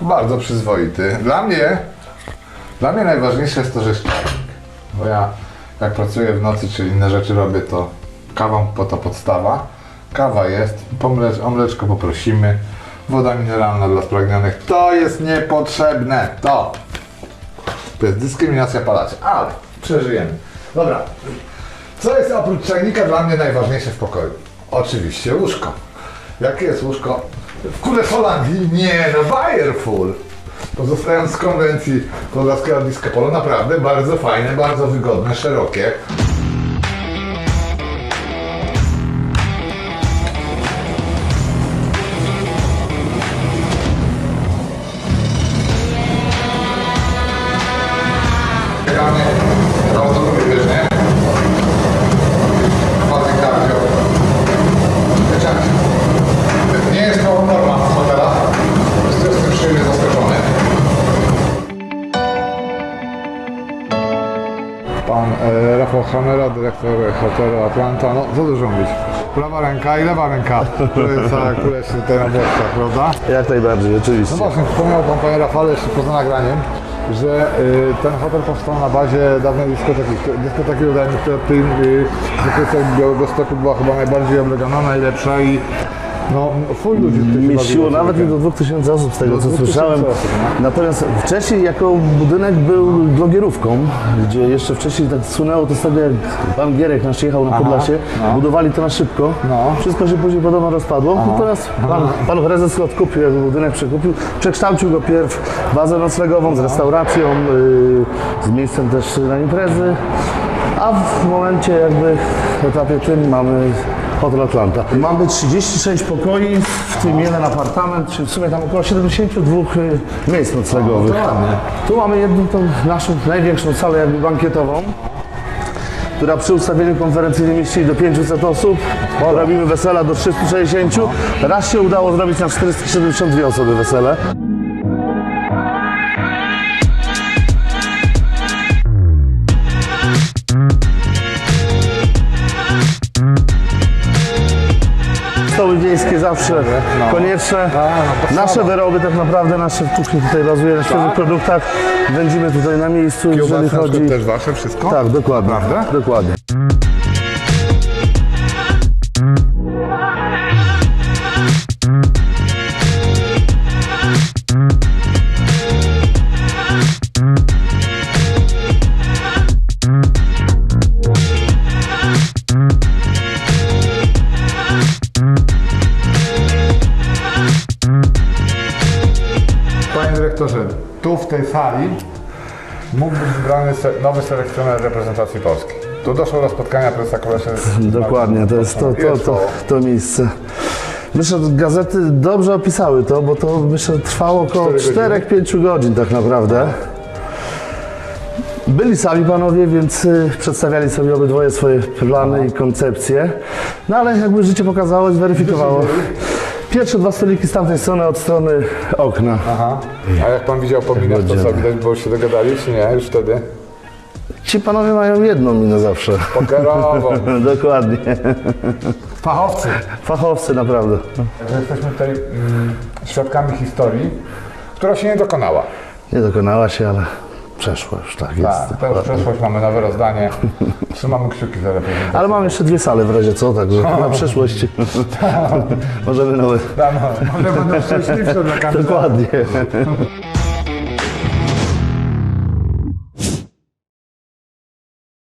bardzo przyzwoity. Dla mnie, dla mnie najważniejsze jest to, że jest czajnik. Bo ja jak pracuję w nocy czy inne rzeczy robię, to kawa po to podstawa. Kawa jest, pomle- o mleczko poprosimy. Woda mineralna dla spragnionych. To jest niepotrzebne. To. To jest dyskryminacja palaczy, ale przeżyjemy. Dobra. Co jest oprócz czajnika dla mnie najważniejsze w pokoju? Oczywiście łóżko. Jakie jest łóżko? W kule Holandii? Nie, no Bayerful. Pozostając z konwencji Podlaskiego Disco Polo, naprawdę bardzo fajne, bardzo wygodne, szerokie. Przyjemnie zaskoczony. Pan e, Rafał Hamera, dyrektor hotelu Atlanta. No, co dużo mówić. Prawa ręka i lewa ręka. To jest cała kuleś tutaj na boczkach, prawda? Jak najbardziej, oczywiście. No właśnie, wspomniał Pan, Panie Rafale, jeszcze poza nagraniem, że y, ten hotel powstał na bazie dawnej dyskoteki. Dyskoteki wydaje mi się, że tej y, dyskoteki Białego Stoku była chyba najbardziej oblegana, najlepsza i no, full ludzi Mieściło nawet sobie. nie do 2000 osób z tego Do co 2000 słyszałem. osób, no. Natomiast wcześniej jako budynek był blogierówką, gdzie jeszcze wcześniej tak słynęło to z tego jak pan Gierek nasz jechał na Aha, Podlasie, no. budowali to na szybko. No. Wszystko się później podobno rozpadło. Natomiast pan, pan prezes go odkupił, jak budynek przekupił. Przekształcił go pierw bazę noclegową z restauracją, yy, z miejscem też na imprezy. A w momencie jakby w etapie tym mamy Hotel Atlanta. Mamy 36 pokoi, w tym jeden apartament, czyli w sumie tam około 72 y, miejsc noclegowych. O, to ładnie. Tu mamy jedną tą naszą największą salę jakby bankietową, która przy ustawieniu konferencyjnym mieści do 500 osób. Robimy wesela do 360. Raz się udało zrobić na 472 osoby wesele. Wiejskie zawsze No. konieczne. no. Nasze wyroby tak naprawdę, nasze kuchni tutaj bazuje na świeżych produktach. Wędzimy tutaj na miejscu, jeżeli Kiełbasy na chodzi. też wasze wszystko? Tak, dokładnie. Naprawdę? Dokładnie. Tej sali mógł być wybrany nowy selekcjoner reprezentacji Polski. Tu doszło do spotkania prezesa Dokładnie, to jest to, to, to, to miejsce. Myślę, że gazety dobrze opisały to, bo to myślę trwało około Cztery godziny. 4-5 godzin tak naprawdę. Byli sami panowie, więc y, przedstawiali sobie obydwoje swoje plany i koncepcje. No ale jakby życie pokazało, zweryfikowało. Pierwsze dwa stoliki z tamtej strony od strony okna. Aha. A jak pan widział po minach, to co widać, bo się dogadali, czy nie? Już wtedy? Ci panowie mają jedną minę zawsze. Pokerową. Dokładnie. Fachowcy. Fachowcy naprawdę. Jesteśmy tutaj mm, świadkami historii, która się nie dokonała. Nie dokonała się, ale przeszła już, tak jest. Tak, to już przeszłość, mamy nowe rozdanie. Trzymamy kciuki za reprezentację. Ale mam jeszcze dwie sale w razie co, także na przyszłość możemy nowe. No, może będą szczęśliwsze dla kandydata. Dokładnie.